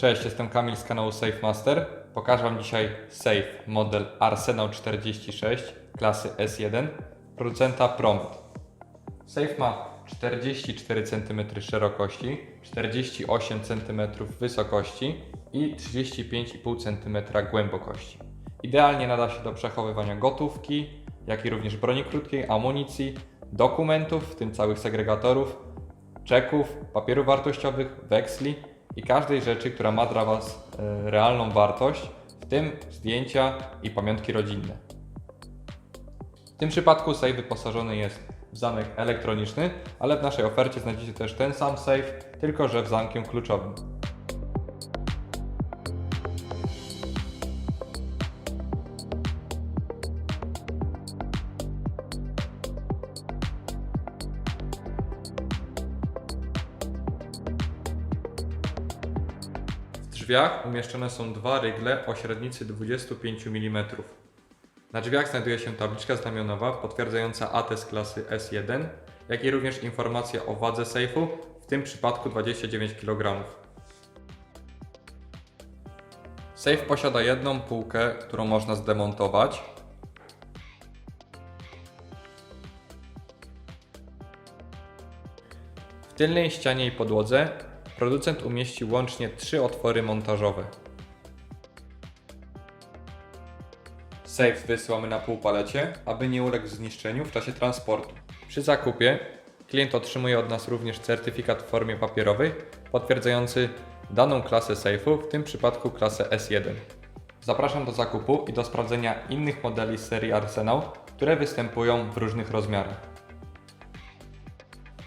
Cześć, jestem Kamil z kanału Safe Master. Pokażę Wam dzisiaj safe model Arsenal 46 klasy S1 producenta Promit. Safe ma 44 cm szerokości, 48 cm wysokości i 35,5 cm głębokości. Idealnie nada się do przechowywania gotówki, jak i również broni krótkiej, amunicji, dokumentów, w tym całych segregatorów, czeków, papierów wartościowych, weksli i każdej rzeczy, która ma dla Was e, realną wartość, w tym zdjęcia i pamiątki rodzinne. W tym przypadku safe wyposażony jest w zamek elektroniczny, ale w naszej ofercie znajdziecie też ten sam safe, tylko że w zamkiem kluczowym. Drzwiach umieszczone są dwa rygle o średnicy 25 mm. Na drzwiach znajduje się tabliczka znamionowa potwierdzająca atest klasy S1, jak i również informacja o wadze sejfu, w tym przypadku 29 kg. Sejf posiada jedną półkę, którą można zdemontować. W tylnej ścianie i podłodze producent umieścił łącznie trzy otwory montażowe. Safe wysyłamy na półpalecie, aby nie uległ zniszczeniu w czasie transportu. Przy zakupie klient otrzymuje od nas również certyfikat w formie papierowej potwierdzający daną klasę safe'u, w tym przypadku klasę S1. Zapraszam do zakupu i do sprawdzenia innych modeli serii Arsenal, które występują w różnych rozmiarach.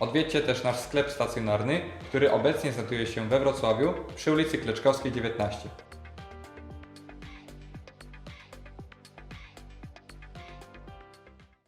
Odwiedźcie też nasz sklep stacjonarny, który obecnie znajduje się we Wrocławiu przy ulicy Kleczkowskiej 19.